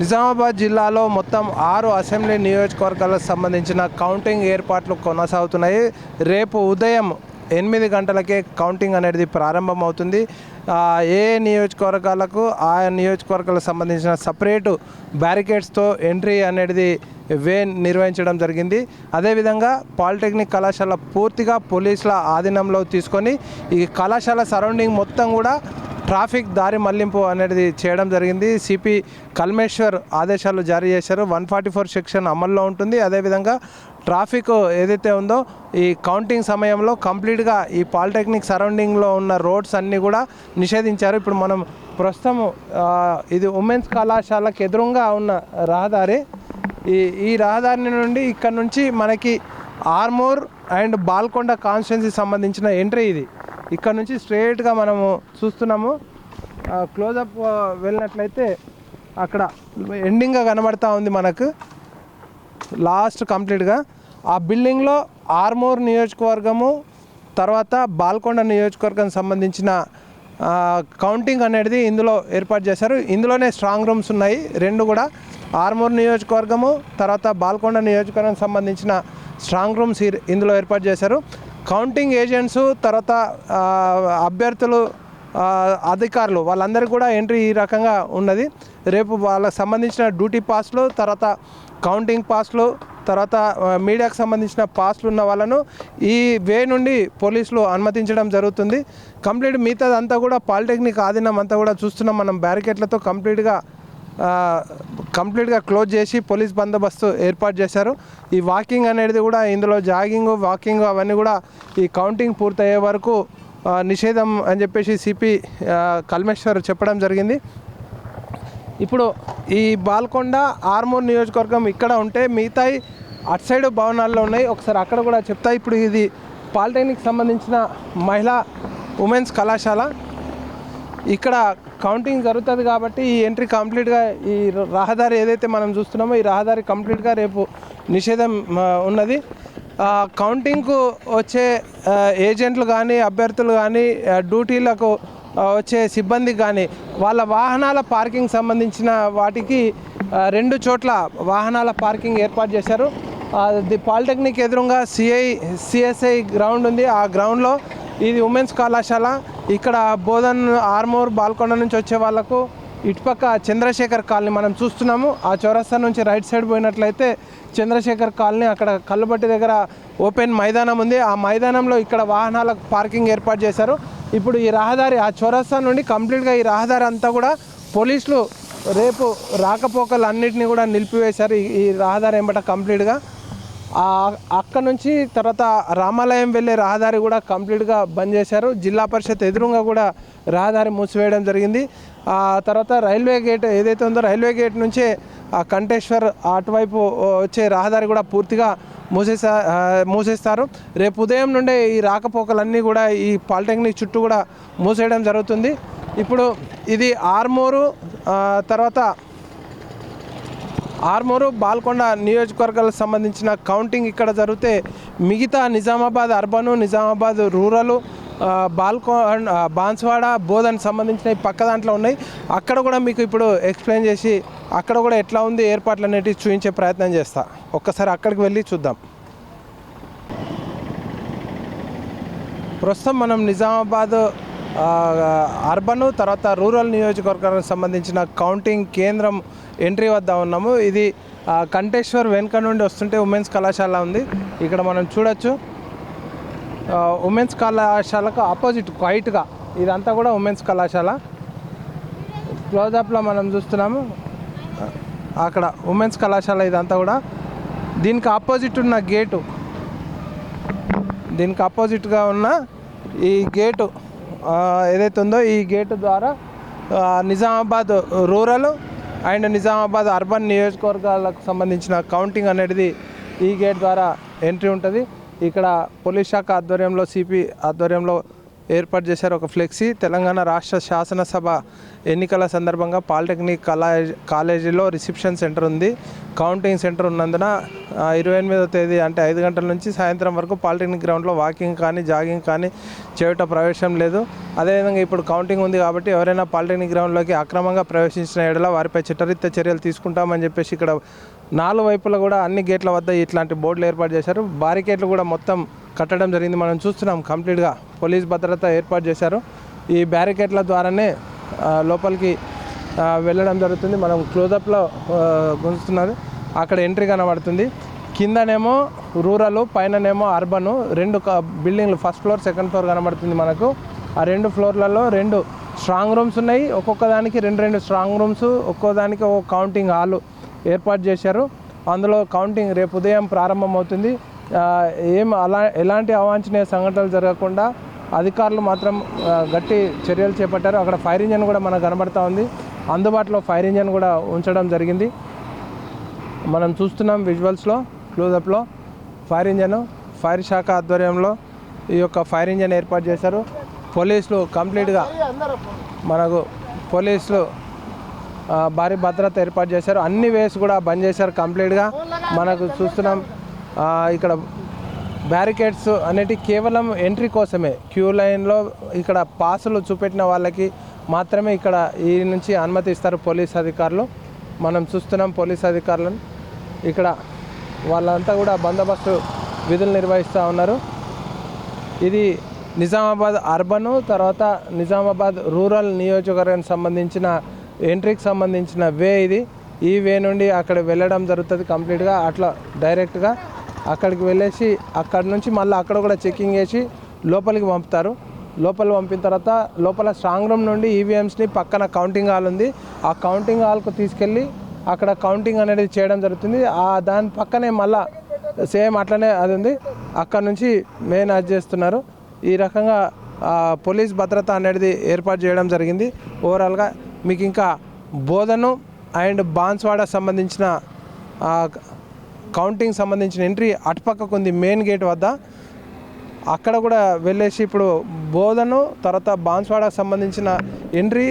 నిజామాబాద్ జిల్లాలో మొత్తం ఆరు అసెంబ్లీ నియోజకవర్గాలకు సంబంధించిన కౌంటింగ్ ఏర్పాట్లు కొనసాగుతున్నాయి. రేపు ఉదయం ఎనిమిది గంటలకే కౌంటింగ్ అనేది ప్రారంభమవుతుంది. ఏ నియోజకవర్గాలకు ఆ నియోజకవర్గాలకు సంబంధించిన సపరేటు బ్యారికేడ్స్తో ఎంట్రీ అనేది వే నిర్వహించడం జరిగింది. అదేవిధంగా పాలిటెక్నిక్ కళాశాల పూర్తిగా పోలీసుల ఆధీనంలో తీసుకొని ఈ కళాశాల సరౌండింగ్ మొత్తం కూడా ట్రాఫిక్ దారి మళ్ళింపు అనేది చేయడం జరిగింది. సిపి కల్మేశ్వర్ ఆదేశాలు జారీ చేశారు. వన్ ఫార్టీ ఫోర్ సెక్షన్ అమల్లో ఉంటుంది. అదేవిధంగా ట్రాఫిక్ ఏదైతే ఉందో ఈ కౌంటింగ్ సమయంలో కంప్లీట్గా ఈ పాలిటెక్నిక్ సరౌండింగ్లో ఉన్న రోడ్స్ అన్నీ కూడా నిషేధించారు. ఇప్పుడు మనం ప్రస్తుతం ఇది ఉమెన్స్ కళాశాలకు ఎదురుగా ఉన్న రహదారి. ఈ ఈ రహదారి నుండి ఇక్కడ నుంచి మనకి ఆర్మూర్ అండ్ బాల్కొండ కాన్స్టిట్యున్సీకి సంబంధించిన ఎంట్రీ ఇది. ఇక్కడ నుంచి స్ట్రేట్గా మనము చూస్తున్నాము. క్లోజప్ వెళ్ళినట్లయితే అక్కడ ఎండింగ్గా కనబడతా ఉంది మనకు. లాస్ట్ కంప్లీట్గా ఆ బిల్డింగ్లో ఆర్మూర్ నియోజకవర్గము తర్వాత బాల్కొండ నియోజకవర్గం సంబంధించిన కౌంటింగ్ అనేది ఇందులో ఏర్పాటు చేశారు. ఇందులోనే స్ట్రాంగ్ రూమ్స్ ఉన్నాయి. రెండు కూడా ఆర్మూర్ నియోజకవర్గము తర్వాత బాల్కొండ నియోజకవర్గం సంబంధించిన స్ట్రాంగ్ రూమ్స్ ఇందులో ఏర్పాటు చేశారు. కౌంటింగ్ ఏజెంట్స్ తర్వాత అభ్యర్థులు అధికారులు వాళ్ళందరికీ కూడా ఎంట్రీ ఈ రకంగా ఉన్నది. రేపు వాళ్ళకి సంబంధించిన డ్యూటీ పాస్లు తర్వాత కౌంటింగ్ పాస్లు తర్వాత మీడియాకు సంబంధించిన పాస్లు ఉన్న వాళ్ళను ఈ వే నుండి పోలీసులు అనుమతించడం జరుగుతుంది. కంప్లీట్ మిగతాదంతా కూడా పాలిటెక్నిక్ ఆధీనం అంతా కూడా చూస్తున్నాం. మనం బ్యారికేడ్లతో కంప్లీట్గా కంప్లీట్గా క్లోజ్ చేసి పోలీస్ బందోబస్తు ఏర్పాటు చేశారు. ఈ వాకింగ్ అనేది కూడా ఇందులో జాగింగ్ వాకింగ్ అవన్నీ కూడా ఈ కౌంటింగ్ పూర్తయ్యే వరకు నిషేధం అని చెప్పేసి సిపి కల్మేశ్వర్ చెప్పడం జరిగింది. ఇప్పుడు ఈ బాల్కొండ ఆర్మూర్ నియోజకవర్గం ఇక్కడ ఉంటే మిగతాయి అటు సైడ్ భవనాల్లో ఉన్నాయి. ఒకసారి అక్కడ కూడా చెప్తా. ఇప్పుడు ఇది పాలిటెక్నిక్ సంబంధించిన మహిళా ఉమెన్స్ కళాశాల. ఇక్కడ కౌంటింగ్ జరుగుతుంది కాబట్టి ఈ ఎంట్రీ కంప్లీట్గా ఈ రహదారి ఏదైతే మనం చూస్తున్నామో ఈ రహదారి కంప్లీట్గా రేపు నిషేధం ఉన్నది. కౌంటింగ్కు వచ్చే ఏజెంట్లు కానీ అభ్యర్థులు కానీ డ్యూటీలకు వచ్చే సిబ్బంది కానీ వాళ్ళ వాహనాల పార్కింగ్ సంబంధించిన వాటికి రెండు చోట్ల వాహనాల పార్కింగ్ ఏర్పాటు చేశారు. ది పాలిటెక్నిక్ ఎదురుగా సిఐ సిఎస్ఐ గ్రౌండ్ ఉంది. ఆ గ్రౌండ్లో ఇది ఉమెన్స్ కళాశాల. ఇక్కడ బోధన్ ఆర్మూర్ బాల్కొండ నుంచి వచ్చే వాళ్ళకు ఇటుపక్క చంద్రశేఖర్ కాలనీ మనం చూస్తున్నాము. ఆ చౌరస్తా నుంచి రైట్ సైడ్ పోయినట్లయితే చంద్రశేఖర్ కాలనీ అక్కడ కల్లుబట్టి దగ్గర ఓపెన్ మైదానం ఉంది. ఆ మైదానంలో ఇక్కడ వాహనాలకు పార్కింగ్ ఏర్పాటు చేశారు. ఇప్పుడు ఈ రహదారి ఆ చౌరస్తా నుండి కంప్లీట్గా ఈ రహదారి అంతా కూడా పోలీసులు రేపు రాకపోకలు అన్నింటినీ కూడా నిలిపివేశారు. ఈ- రహదారి ఎంబట కంప్లీట్గా. అక్కడ నుంచి తర్వాత రామాలయం వెళ్ళే రహదారి కూడా కంప్లీట్గా బంద్ చేశారు. జిల్లా పరిషత్ ఎదురుగా కూడా రహదారి మూసివేయడం జరిగింది. ఆ తర్వాత రైల్వే గేట్ ఏదైతే ఉందో రైల్వే గేట్ నుంచే ఆ కంటేశ్వర్ అటువైపు వచ్చే రహదారి కూడా పూర్తిగా మూసేసా మూసేస్తారు. రేపు ఉదయం నుండే ఈ రాకపోకలన్నీ కూడా ఈ పాలిటెక్నిక్ చుట్టూ కూడా మూసేయడం జరుగుతుంది. ఇప్పుడు ఇది ఆర్మూరు తర్వాత ఆర్మూరు బాల్కొండ నియోజకవర్గాలకు సంబంధించిన కౌంటింగ్ ఇక్కడ జరిగితే మిగతా నిజామాబాద్ అర్బను నిజామాబాద్ రూరల్ బాల్కో బాన్స్వాడ బోధన్ సంబంధించిన పక్క దాంట్లో ఉన్నాయి. అక్కడ కూడా మీకు ఇప్పుడు ఎక్స్ప్లెయిన్ చేసి అక్కడ కూడా ఎట్లా ఉంది ఏర్పాట్లు అనేటివి చూపించే ప్రయత్నం చేస్తా. ఒక్కసారి అక్కడికి వెళ్ళి చూద్దాం. ప్రస్తుతం మనం నిజామాబాద్ అర్బన్ తర్వాత రూరల్ నియోజకవర్గానికి సంబంధించిన కౌంటింగ్ కేంద్రం ఎంట్రీ వద్ద ఉన్నాము. ఇది కంటేశ్వర్ వెనుక నుండి వస్తుంటే ఉమెన్స్ కళాశాల ఉంది. ఇక్కడ మనం చూడొచ్చు. ఉమెన్స్ కళాశాలకు ఆపోజిట్ క్వైట్గా ఇదంతా కూడా ఉమెన్స్ కళాశాల. క్లోజప్లో మనం చూస్తున్నాము. అక్కడ ఉమెన్స్ కళాశాల ఇదంతా కూడా. దీనికి ఆపోజిట్ ఉన్న గేటు దీనికి ఆపోజిట్గా ఉన్న ఈ గేటు ఏదైతే ఉందో ఈ గేటు ద్వారా Nizamabad rural and Nizamabad urban నియోజకవర్గాలకు సంబంధించిన కౌంటింగ్ అనేది ఈ గేట్ ద్వారా ఎంట్రీ ఉంటుంది. ఇక్కడ పోలీస్ శాఖ ఆధ్వర్యంలో సిపి ఆధ్వర్యంలో ఏర్పాటు చేశారు ఒక ఫ్లెక్సీ. తెలంగాణ రాష్ట్ర శాసనసభ ఎన్నికల సందర్భంగా పాలిటెక్నిక్ కాలేజ్ కాలేజీలో రిసెప్షన్ సెంటర్ ఉంది. కౌంటింగ్ సెంటర్ ఉన్నందున ఇరవై ఎనిమిదో తేదీ అంటే ఐదు గంటల నుంచి సాయంత్రం వరకు పాలిటెక్నిక్ గ్రౌండ్లో వాకింగ్ కానీ జాగింగ్ కానీ చేయట ప్రవేశం లేదు. అదేవిధంగా ఇప్పుడు కౌంటింగ్ ఉంది కాబట్టి ఎవరైనా పాలిటెక్నిక్ గ్రౌండ్లోకి అక్రమంగా ప్రవేశించిన ఎడల వారిపై చిట్టరిత్త చర్యలు తీసుకుంటామని చెప్పేసి ఇక్కడ నాలుగు వైపులా కూడా అన్ని గేట్ల వద్ద ఇట్లాంటి బోర్డులు ఏర్పాటు చేశారు. బారికేట్లు కూడా మొత్తం కట్టడం జరిగింది. మనం చూస్తున్నాం కంప్లీట్గా పోలీస్ భద్రత ఏర్పాటు చేశారు. ఈ బ్యారికేట్ల ద్వారానే లోపలికి వెళ్ళడం జరుగుతుంది. మనం క్లోజప్లో గుంజుతున్నది అక్కడ ఎంట్రీ కనబడుతుంది. కిందనేమో రూరల్ పైననేమో అర్బన్. రెండు క- బిల్డింగ్లు ఫస్ట్ ఫ్లోర్ సెకండ్ ఫ్లోర్ కనబడుతుంది మనకు. ఆ రెండు ఫ్లోర్లలో రెండు స్ట్రాంగ్ రూమ్స్ ఉన్నాయి. ఒక్కొక్క దానికి రెండు రెండు స్ట్రాంగ్ రూమ్స్ ఒక్కో దానికి ఒక కౌంటింగ్ హాల్ ఏర్పాటు చేశారు. అందులో కౌంటింగ్ రేపు ఉదయం ప్రారంభమవుతుంది. ఏం అలా ఎలాంటి అవాంఛనీయ సంఘటనలు జరగకుండా అధికారులు మాత్రం గట్టి చర్యలు చేపట్టారు. అక్కడ ఫైర్ ఇంజన్ కూడా మనకు కనబడతా ఉంది. అందుబాటులో ఫైర్ ఇంజన్ కూడా ఉంచడం జరిగింది. మనం చూస్తున్నాం విజువల్స్లో క్లోజప్లో ఫైర్ ఇంజన్ ఫైర్ శాఖ ఆధ్వర్యంలో ఈ యొక్క ఫైర్ ఇంజన్ ఏర్పాటు చేశారు. పోలీసులు కంప్లీట్గా మనకు పోలీసులు భారీ భద్రత ఏర్పాటు చేశారు. అన్ని వేస్ కూడా బంద్ చేశారు కంప్లీట్గా. మనకు చూస్తున్నాం ఇక్కడ బ్యారికేడ్స్ అనేటి కేవలం ఎంట్రీ కోసమే. క్యూ లైన్లో ఇక్కడ పాసులు చూపెట్టిన వాళ్ళకి మాత్రమే ఇక్కడ ఈ నుంచి అనుమతి ఇస్తారు పోలీస్ అధికారులు. మనం చూస్తున్నాం పోలీస్ అధికారులను. ఇక్కడ వాళ్ళంతా కూడా బందోబస్తు విధులు నిర్వహిస్తూ ఉన్నారు. ఇది నిజామాబాద్ అర్బన్ తర్వాత నిజామాబాద్ రూరల్ నియోజకవర్గానికి సంబంధించిన ఎంట్రీకి సంబంధించిన వే ఇది. ఈ వే నుండి అక్కడ వెళ్ళడం జరుగుతుంది కంప్లీట్గా అట్లా డైరెక్ట్గా అక్కడికి వెళ్ళేసి అక్కడ నుంచి మళ్ళీ అక్కడ కూడా చెకింగ్ చేసి లోపలికి పంపుతారు. లోపల పంపిన తర్వాత లోపల స్ట్రాంగ్ రూమ్ నుండి ఈవీఎంస్ని పక్కన కౌంటింగ్ హాల్ ఉంది. ఆ కౌంటింగ్ హాల్కు తీసుకెళ్ళి అక్కడ కౌంటింగ్ అనేది చేయడం జరుగుతుంది. ఆ దాని పక్కనే మళ్ళా సేమ్ అట్లనే అది ఉంది. అక్కడ నుంచి మెయిన్ అది చేస్తున్నారు. ఈ రకంగా పోలీస్ భద్రత అనేది ఏర్పాటు చేయడం జరిగింది. ఓవరాల్గా మీకు ఇంకా బోధను అండ్ బాన్స్వాడ సంబంధించిన కౌంటింగ్ సంబంధించిన ఎంట్రీ అటుపక్కకు ఉంది మెయిన్ గేట్ వద్ద. అక్కడ కూడా వెళ్ళేసి ఇప్పుడు బోధను తర్వాత బాన్స్వాడకు సంబంధించిన ఎంట్రీ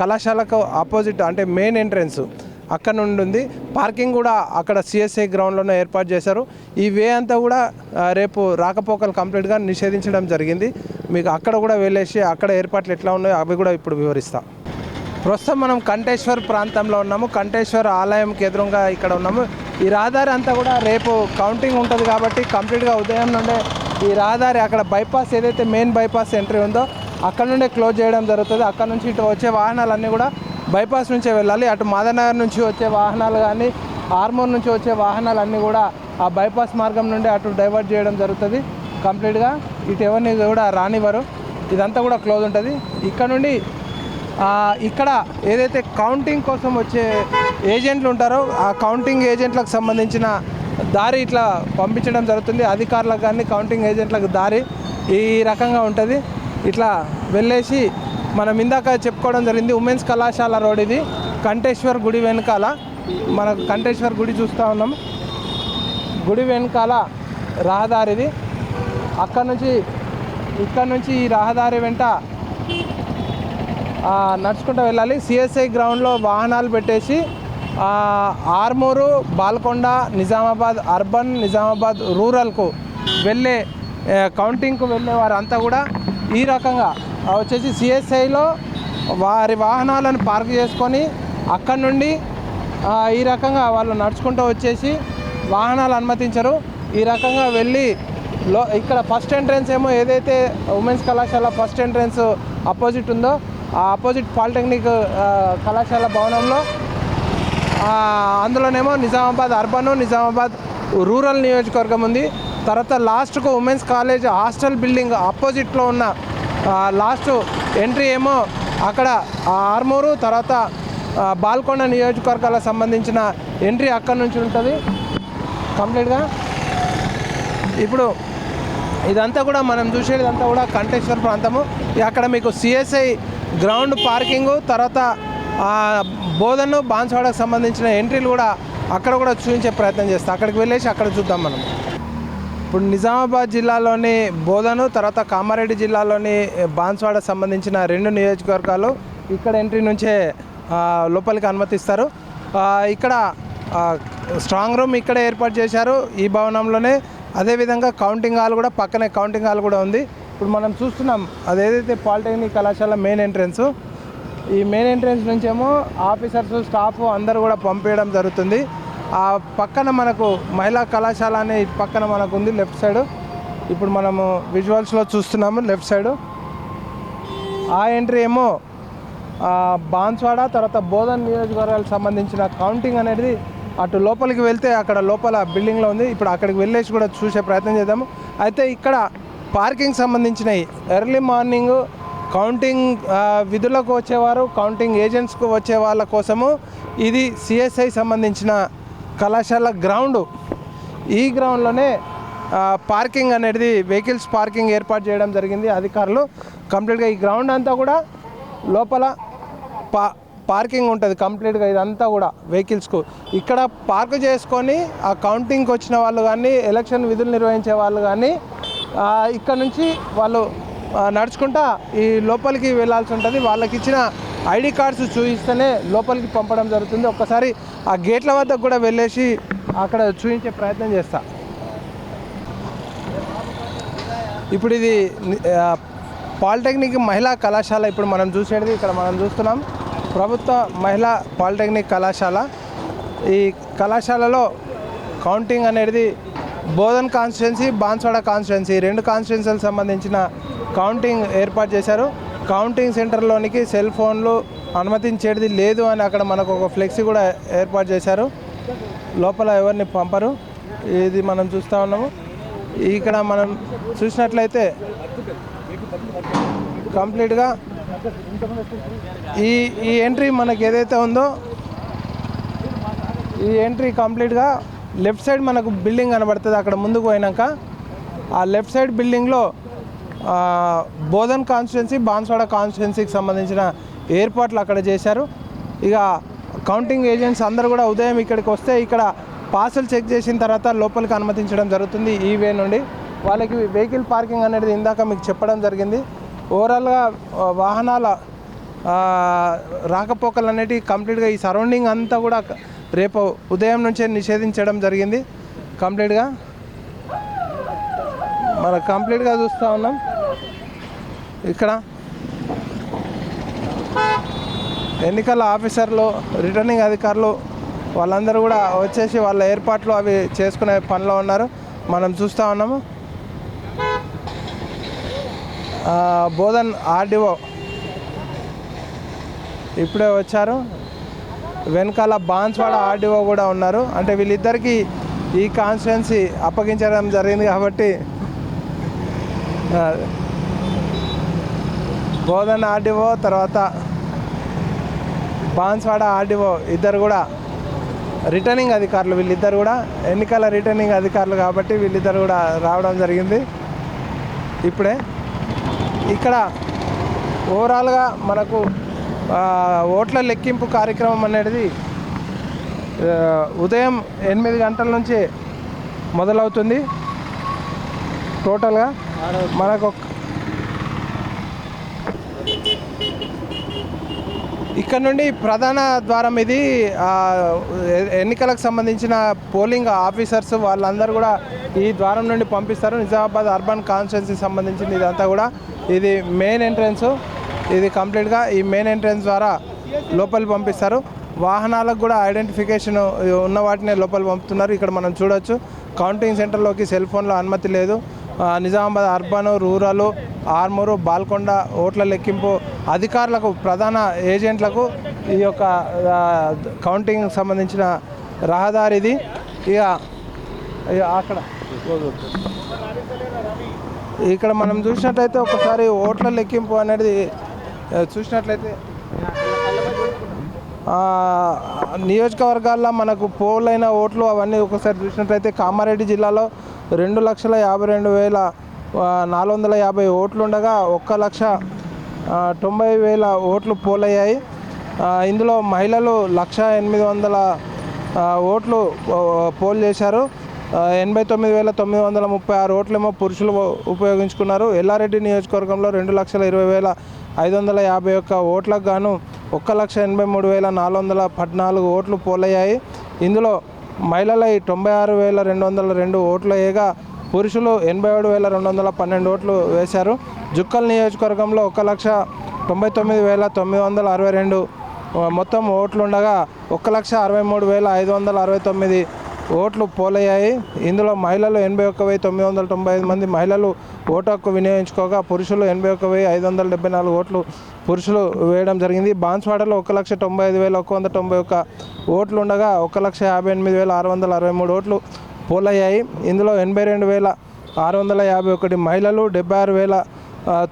కళాశాలకు ఆపోజిట్ అంటే మెయిన్ ఎంట్రన్స్ అక్కడ నుండి ఉంది. పార్కింగ్ కూడా అక్కడ సిఎస్ఐ గ్రౌండ్లోనే ఏర్పాటు చేశారు. ఈ వే అంతా కూడా రేపు రాకపోకలు కంప్లీట్గా నిషేధించడం జరిగింది. మీకు అక్కడ కూడా వెళ్ళేసి అక్కడ ఏర్పాట్లు ఎట్లా ఉన్నాయో అవి కూడా ఇప్పుడు వివరిస్తాం. ప్రస్తుతం మనం కంటేశ్వర్ ప్రాంతంలో ఉన్నాము. కంటేశ్వర్ ఆలయంకి ఎదురుగా ఇక్కడ ఉన్నాము. ఈ రహదారి అంతా కూడా రేపు కౌంటింగ్ ఉంటుంది కాబట్టి కంప్లీట్గా ఉదయం నుండే ఈ రహదారి అక్కడ బైపాస్ ఏదైతే మెయిన్ బైపాస్ ఎంట్రీ ఉందో అక్కడ నుండే క్లోజ్ చేయడం జరుగుతుంది. అక్కడ నుంచి ఇటు వచ్చే వాహనాలన్నీ కూడా బైపాస్ నుంచే వెళ్ళాలి. అటు మాదనగర్ నుంచి వచ్చే వాహనాలు కానీ ఆర్మూర్ నుంచి వచ్చే వాహనాలన్నీ కూడా ఆ బైపాస్ మార్గం నుండి అటు డైవర్ట్ చేయడం జరుగుతుంది. కంప్లీట్గా ఇటు ఎవరిని కూడా రానివ్వరు. ఇదంతా కూడా క్లోజ్ ఉంటుంది. ఇక్కడ నుండి ఇక్కడ ఏదైతే కౌంటింగ్ కోసం వచ్చే ఏజెంట్లు ఉంటారో ఆ కౌంటింగ్ ఏజెంట్లకు సంబంధించిన దారి ఇట్లా పంపించడం జరుగుతుంది. అధికారులకు కానీ కౌంటింగ్ ఏజెంట్లకు దారి ఈ రకంగా ఉంటుంది. ఇట్లా వెళ్ళేసి మనం ఇందాక చెప్పుకోవడం జరిగింది ఉమెన్స్ కళాశాల రోడ్ ఇది. కంటేశ్వర్ గుడి వెనకాల మనకు కంటేశ్వర్ గుడి చూస్తూ ఉన్నాం. గుడి వెనకాల రహదారిది. అక్కడ నుంచి ఇక్కడ నుంచి ఈ రహదారి వెంట నడుచుకుంటూ వెళ్ళాలి. సిఎస్ఐ గ్రౌండ్లో వాహనాలు పెట్టేసి ఆర్మూరు బాల్కొండ నిజామాబాద్ అర్బన్ నిజామాబాద్ రూరల్కు వెళ్ళే కౌంటింగ్కు వెళ్ళే వారంతా కూడా ఈ రకంగా. వచ్చేసి సిఎస్ఐలో వారి వాహనాలను పార్క్ చేసుకొని అక్కడ నుండి ఈ రకంగా వాళ్ళు నడుచుకుంటూ వచ్చేసి వాహనాలు అనుమతించరు. ఈ రకంగా వెళ్ళి లో ఇక్కడ ఫస్ట్ ఎంట్రన్స్ ఏమో ఏదైతే ఉమెన్స్ కళాశాల ఫస్ట్ ఎంట్రన్స్ అపోజిట్ ఉందో ఆ పాలిటెక్నిక్ కళాశాల భవనంలో అందులోనేమో నిజామాబాద్ అర్బన్ నిజామాబాద్ రూరల్ నియోజకవర్గం ఉంది. తర్వాత లాస్ట్కు ఉమెన్స్ కాలేజ్ హాస్టల్ బిల్డింగ్ ఆపోజిట్లో ఉన్న లాస్ట్ ఎంట్రీ ఏమో అక్కడ ఆర్మూరు తర్వాత బాల్కొండ నియోజకవర్గాలకు సంబంధించిన ఎంట్రీ అక్కడి నుంచి ఉంటుంది. కంప్లీట్గా. ఇప్పుడు ఇదంతా కూడా మనం చూసేదంతా కూడా కంటేశ్వర ప్రాంతము. అక్కడ మీకు సిఎస్ఐ గ్రౌండ్ పార్కింగు తర్వాత బోధన్ను బోధను సంబంధించిన ఎంట్రీలు కూడా అక్కడ కూడా చూపించే ప్రయత్నం చేస్తాం. అక్కడికి వెళ్ళేసి అక్కడ చూద్దాం మనం. ఇప్పుడు నిజామాబాద్ జిల్లాలోని బోధను తర్వాత కామారెడ్డి జిల్లాలోని బాన్స్వాడ సంబంధించిన రెండు నియోజకవర్గాలు ఇక్కడ ఎంట్రీ నుంచే లోపలికి అనుమతిస్తారు. ఇక్కడ స్ట్రాంగ్ రూమ్ ఇక్కడ ఏర్పాటు చేశారు. ఈ భవనంలోనే అదేవిధంగా కౌంటింగ్ హాల్ కూడా పక్కనే కౌంటింగ్ హాల్ కూడా ఉంది. ఇప్పుడు మనం చూస్తున్నాం అది ఏదైతే పాలిటెక్నిక్ కళాశాల మెయిన్ ఎంట్రన్స్ ఈ మెయిన్ ఎంట్రన్స్ నుంచేమో ఆఫీసర్స్ స్టాఫ్ అందరూ కూడా పంపించడం జరుగుతుంది. ఆ పక్కన మనకు మహిళా కళాశాల అనే పక్కన మనకు ఉంది లెఫ్ట్ సైడ్ ఇప్పుడు మనము విజువల్స్లో చూస్తున్నాము లెఫ్ట్ సైడ్ ఆ ఎంట్రీ ఏమో బాన్స్వాడ తర్వాత బోధన్ నియోజకవర్గాలకు సంబంధించిన కౌంటింగ్ అనేది అటు లోపలికి వెళ్తే అక్కడ లోపల బిల్డింగ్లో ఉంది. ఇప్పుడు అక్కడికి వెళ్ళేసి కూడా చూసే ప్రయత్నం చేద్దాము. అయితే ఇక్కడ పార్కింగ్ సంబంధించినవి ఎర్లీ మార్నింగ్ కౌంటింగ్ విధులకు వచ్చేవారు కౌంటింగ్ ఏజెంట్స్కు వచ్చే వాళ్ళ కోసము ఇది సిఎస్ఐ సంబంధించిన కళాశాల గ్రౌండ్. ఈ గ్రౌండ్లోనే పార్కింగ్ అనేది వెహికల్స్ పార్కింగ్ ఏర్పాటు చేయడం జరిగింది. అధికారులు కంప్లీట్గా ఈ గ్రౌండ్ అంతా కూడా లోపల పా పార్కింగ్ ఉంటుంది కంప్లీట్గా ఇదంతా కూడా వెహికల్స్కు. ఇక్కడ పార్క్ చేసుకొని ఆ కౌంటింగ్కి వచ్చిన వాళ్ళు కానీ ఎలక్షన్ విధులు నిర్వహించే వాళ్ళు కానీ ఇక్కడ నుంచి వాళ్ళు నడుచుకుంటా ఈ లోపలికి వెళ్ళాల్సి ఉంటుంది. వాళ్ళకి ఇచ్చిన ఐడి కార్డ్స్ చూపిస్తేనే లోపలికి పంపడం జరుగుతుంది. ఒక్కసారి ఆ గేట్ల వద్దకు కూడా వెళ్ళేసి అక్కడ చూపించే ప్రయత్నం చేస్తా. ఇప్పుడు ఇది పాలిటెక్నిక్ మహిళా కళాశాల ఇప్పుడు మనం చూసేది ఇక్కడ మనం చూస్తున్నాం. ప్రభుత్వ మహిళా పాలిటెక్నిక్ కళాశాల. ఈ కళాశాలలో కౌంటింగ్ అనేది బోధన్ కాన్స్టిట్యున్సీ బాన్స్వాడ కాన్స్టిట్యున్సీ రెండు కాన్స్టిట్యున్సీలకు సంబంధించిన కౌంటింగ్ ఏర్పాటు చేశారు. కౌంటింగ్ సెంటర్లోనికి సెల్ ఫోన్లు అనుమతించేది లేదు అని అక్కడ మనకు ఒక ఫ్లెక్సీ కూడా ఏర్పాటు చేశారు. లోపల ఎవరిని పంపరు. ఇది మనం చూస్తూ ఉన్నాము. ఇక్కడ మనం చూసినట్లయితే కంప్లీట్గా ఈ ఈ ఎంట్రీ మనకి ఏదైతే ఉందో ఈ ఎంట్రీ కంప్లీట్గా లెఫ్ట్ సైడ్ మనకు బిల్డింగ్ కనబడుతుంది. అక్కడ ముందుకు పోయినాక ఆ లెఫ్ట్ సైడ్ బిల్డింగ్లో బోధన్ కాన్స్టిట్యున్సీ బాన్స్వాడ కాన్స్టిట్యున్సీకి సంబంధించిన ఏర్పాట్లు అక్కడ చేశారు. ఇక కౌంటింగ్ ఏజెంట్స్ అందరూ కూడా ఉదయం ఇక్కడికి వస్తే ఇక్కడ పార్సల్ చెక్ చేసిన తర్వాత లోపలికి అనుమతించడం జరుగుతుంది ఈ వే నుండి. వాళ్ళకి వెహికల్ పార్కింగ్ అనేది ఇందాక మీకు చెప్పడం జరిగింది. ఓవరాల్గా వాహనాల రాకపోకలు అనేటివి కంప్లీట్గా ఈ సరౌండింగ్ అంతా కూడా రేపు ఉదయం నుంచే నిషేధించడం జరిగింది. కంప్లీట్గా? మనం కంప్లీట్గా చూస్తూ ఉన్నాం. ఇక్కడ ఎన్నికల ఆఫీసర్లు రిటర్నింగ్ అధికారులు వాళ్ళందరూ కూడా వచ్చేసి వాళ్ళ ఏర్పాట్లు అవి చేసుకునే పనిలో ఉన్నారు. మనం చూస్తూ ఉన్నాము. బోధన్ ఆర్డీఓ ఇప్పుడే వచ్చారు. వెనకాల బాన్స్వాడ ఆర్డీఓ కూడా ఉన్నారు. అంటే వీళ్ళిద్దరికి ఈ కాన్స్టిట్యున్సీ అప్పగించడం జరిగింది కాబట్టి బోధన బోధన్ ఆర్డీఓ తర్వాత బాన్స్వాడ ఆర్డీఓ ఇద్దరు కూడా రిటర్నింగ్ అధికారులు వీళ్ళిద్దరు కూడా ఎన్నికల రిటర్నింగ్ అధికారులు కాబట్టి వీళ్ళిద్దరు కూడా రావడం జరిగింది. ఇప్పుడే ఇక్కడ ఓవరాల్గా మనకు ఓట్ల లెక్కింపు కార్యక్రమం అనేది ఉదయం ఎనిమిది గంటల నుంచి మొదలవుతుంది. టోటల్గా మనకు ఇక్కడ నుండి ప్రధాన ద్వారం ఇది. ఎన్నికలకు సంబంధించిన పోలింగ్ ఆఫీసర్స్ వాళ్ళందరూ కూడా ఈ ద్వారం నుండి పంపిస్తారు. నిజామాబాద్ అర్బన్ కాన్స్టిట్యున్సీకి సంబంధించింది ఇదంతా కూడా. ఇది మెయిన్ ఎంట్రన్స్. ఇది కంప్లీట్గా ఈ మెయిన్ ఎంట్రన్స్ ద్వారా లోపలికి పంపిస్తారు. వాహనాలకు కూడా ఐడెంటిఫికేషన్ ఉన్న వాటినే లోపల పంపుతున్నారు. ఇక్కడ మనం చూడొచ్చు. కౌంటింగ్ సెంటర్లోకి సెల్ ఫోన్లో అనుమతి లేదు. నిజామాబాద్ అర్బన్ రూరల్ ఆర్మూరు బాల్కొండ ఓట్ల లెక్కింపు అధికారులకు ప్రధాన ఏజెంట్లకు ఈ యొక్క కౌంటింగ్ సంబంధించిన రహదారి ఇది. ఇక ఇక అక్కడ. ఇక్కడ మనం చూసినట్లయితే ఒకసారి ఓట్ల లెక్కింపు అనేది చూసినట్లయితే నియోజకవర్గాల్లో మనకు పోలైన ఓట్లు అవన్నీ ఒకసారి చూసినట్లయితే కామారెడ్డి జిల్లాలో రెండు లక్షల యాభై రెండు వేల నాలుగు వందల యాభై ఓట్లు ఉండగా ఒక్క లక్ష తొంభై వేల ఓట్లు పోలయ్యాయి. ఇందులో మహిళలు లక్ష ఎనిమిది వందల ఓట్లు పోల్ చేశారు. ఎనభై తొమ్మిది వేల తొమ్మిది వందల ముప్పై ఆరు ఓట్లేమో పురుషులు ఉపయోగించుకున్నారు. ఎల్లారెడ్డి నియోజకవర్గంలో రెండు లక్షల ఇరవై వేల ఐదు వందల యాభై ఒక్క ఓట్లకు గాను ఒక్క లక్ష ఎనభై మూడు వేల నాలుగు వందల పద్నాలుగు ఓట్లు పోలయ్యాయి. ఇందులో మహిళలై తొంభై ఆరు వేల రెండు వందల రెండు ఓట్లు వేయగా పురుషులు ఎనభై ఏడు వేల రెండు వందల పన్నెండు ఓట్లు వేశారు. జుక్కల్ నియోజకవర్గంలో ఒక లక్ష తొంభై తొమ్మిది వేల తొమ్మిది వందల అరవై రెండు మొత్తం ఓట్లు ఉండగా ఒక లక్ష అరవై మూడు వేల ఐదు వందల అరవై తొమ్మిది ఓట్లు పోలయ్యాయి. ఇందులో మహిళలు ఎనభై ఒక్క వెయ్యి తొమ్మిది వందల తొంభై ఐదు మంది మహిళలు ఓటు హక్కు వినియోగించుకోగా పురుషులు ఎనభై ఒక్క వెయ్యి ఐదు వందల డెబ్బై నాలుగు ఓట్లు పురుషులు వేయడం జరిగింది. బాన్స్వాడలో ఒక లక్ష తొంభై ఐదు వేల ఒక వంద తొంభై ఒక్క ఓట్లు ఉండగా ఒక లక్ష యాభై ఎనిమిది వేల ఆరు వందల అరవై మూడు ఓట్లు పోలయ్యాయి. ఇందులో ఎనభై రెండు వేల ఆరు వందల యాభై ఒకటి మహిళలు డెబ్బై ఆరు వేల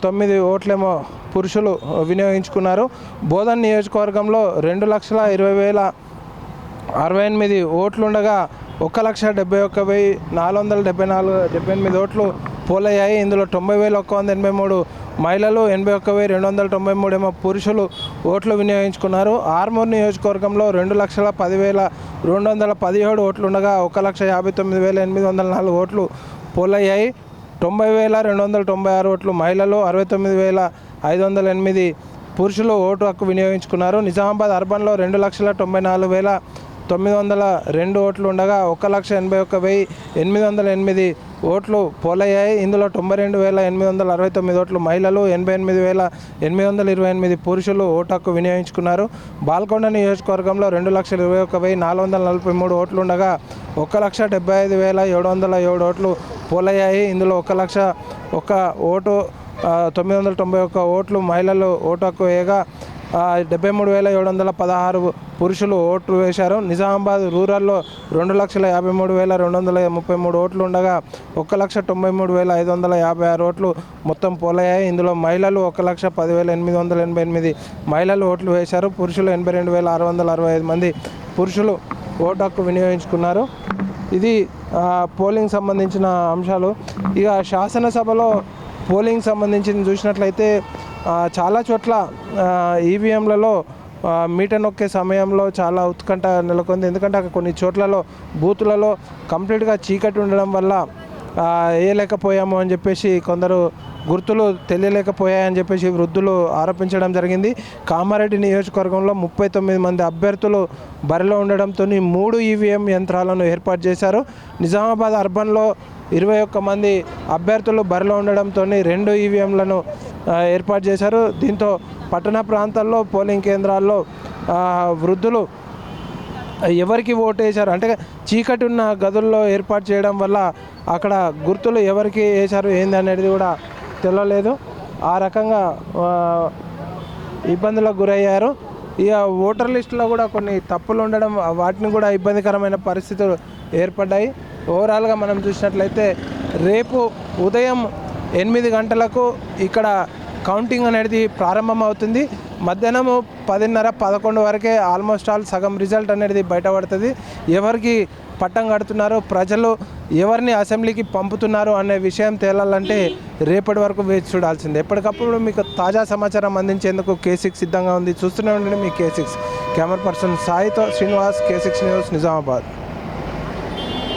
తొమ్మిది ఓట్లేమో పురుషులు వినియోగించుకున్నారు. బోధన్ నియోజకవర్గంలో రెండు లక్షల ఇరవై వేల అరవై ఎనిమిది ఓట్లుండగా ఒక లక్ష డెబ్బై ఒక్క వెయ్యి నాలుగు వందల డెబ్బై నాలుగు డెబ్బై ఎనిమిది ఓట్లు పోలయ్యాయి. ఇందులో తొంభై వేల ఒక్క వంద ఎనభై మూడు మహిళలు ఎనభై ఒక్క వెయ్యి రెండు వందల తొంభై మూడు ఏమో పురుషులు ఓట్లు వినియోగించుకున్నారు. ఆర్మూర్ నియోజకవర్గంలో రెండు లక్షల పదివేల రెండు వందల పదిహేడు ఓట్లు ఉండగా ఒక లక్ష యాభై తొమ్మిది వేల ఎనిమిది వందల నాలుగు ఓట్లు పోలయ్యాయి. తొంభై వేల రెండు వందల తొంభై ఆరు ఓట్లు మహిళలు అరవై తొమ్మిది వేల ఐదు వందల ఎనిమిది పురుషులు ఓటు హక్కు వినియోగించుకున్నారు. నిజామాబాద్ అర్బన్లో రెండు లక్షల తొంభై నాలుగు వేల తొమ్మిది వందల రెండు ఓట్లు ఉండగా ఒక లక్ష ఎనభై ఒక్క వెయ్యి ఎనిమిది వందల ఎనిమిది ఓట్లు పోలయ్యాయి. ఇందులో తొంభై రెండు వేల ఎనిమిది వందల అరవై తొమ్మిది ఓట్లు మహిళలు ఎనభై ఎనిమిది వేల ఎనిమిది వందల ఇరవై ఎనిమిది పురుషులు ఓటు హక్కు వినియోగించుకున్నారు. బాల్కొండ నియోజకవర్గంలో రెండు లక్షల ఇరవై ఒక్క వెయ్యి నాలుగు వందల నలభై మూడు ఓట్లు ఉండగా ఒక లక్ష డెబ్బై ఐదు వేల ఏడు వందల ఏడు ఓట్లు పోలయ్యాయి. ఇందులో ఒక లక్ష ఒక ఓటు తొమ్మిది వందల తొంభై ఒక్క ఓట్లు మహిళలు ఓటు హక్కు వేయగా డెబ్బై మూడు వేల ఏడు వందల పదహారు పురుషులు ఓట్లు వేశారు. నిజామాబాద్ రూరల్లో రెండు లక్షల యాభై మూడు వేల రెండు వందల ముప్పై మూడు ఓట్లు ఉండగా ఒక లక్ష తొంభై మూడు వేల ఐదు వందల యాభై ఆరు ఓట్లు మొత్తం పోలయ్యాయి. ఇందులో మహిళలు ఒక లక్ష పదివేల ఎనిమిది వందల ఎనభై ఎనిమిది మహిళలు ఓట్లు వేశారు. పురుషులు ఎనభై రెండు వేల ఆరు వందల అరవై ఐదు మంది పురుషులు ఓటు హక్కు వినియోగించుకున్నారు. ఇది పోలింగ్ సంబంధించిన అంశాలు. ఇక శాసనసభలో పోలింగ్ సంబంధించి చూసినట్లయితే చాలా చోట్ల ఈవీఎంలలో మీటర్ నొక్కే సమయంలో చాలా ఉత్కంఠ నెలకొంది. ఎందుకంటే అక్కడ కొన్ని చోట్లలో బూతులలో కంప్లీట్గా చీకటి ఉండడం వల్ల వేయలేకపోయాము అని చెప్పేసి కొందరు గుర్తులు తెలియలేకపోయాయని చెప్పేసి వృద్ధులు ఆరోపించడం జరిగింది. కామారెడ్డి నియోజకవర్గంలో ముప్పై తొమ్మిది మంది అభ్యర్థులు బరిలో ఉండడంతో మూడు ఈవీఎం యంత్రాలను ఏర్పాటు చేశారు. నిజామాబాద్ అర్బన్లో ఇరవై ఒక్క మంది అభ్యర్థులు బరిలో ఉండడంతో రెండు ఈవీఎంలను ఏర్పాటు చేశారు. దీంతో పట్టణ ప్రాంతాల్లో పోలింగ్ కేంద్రాల్లో వృద్ధులు ఎవరికి ఓటు వేశారు అంటే చీకటి ఉన్న గదుల్లో ఏర్పాటు చేయడం వల్ల అక్కడ గుర్తులు ఎవరికి వేశారు? ఏంది అనేది కూడా తెలియలేదు ఆ రకంగా ఇబ్బందులకు గురయ్యారు. ఇక ఓటర్ లిస్టులో కూడా కొన్ని తప్పులు ఉండడం వాటిని కూడా ఇబ్బందికరమైన పరిస్థితులు ఏర్పడ్డాయి. ఓవరాల్గా మనం చూసినట్లయితే రేపు ఉదయం ఎనిమిది గంటలకు ఇక్కడ కౌంటింగ్ అనేది ప్రారంభం అవుతుంది మధ్యాహ్నం పదిన్నర పదకొండు వరకే ఆల్మోస్ట్ ఆల్ సగం రిజల్ట్ అనేది బయటపడుతుంది. ఎవరికి పట్టం కడుతున్నారు ప్రజలు ఎవరిని అసెంబ్లీకి పంపుతున్నారు అనే విషయం తేలాలంటే రేపటి వరకు వేచి చూడాల్సిందే. ఎప్పటికప్పుడు మీకు తాజా సమాచారం అందించేందుకు కే సిక్స్ సిద్ధంగా ఉంది. చూస్తూనే ఉండండి మీ K six camera person సాయితో Srinivas K six news Nizamabad.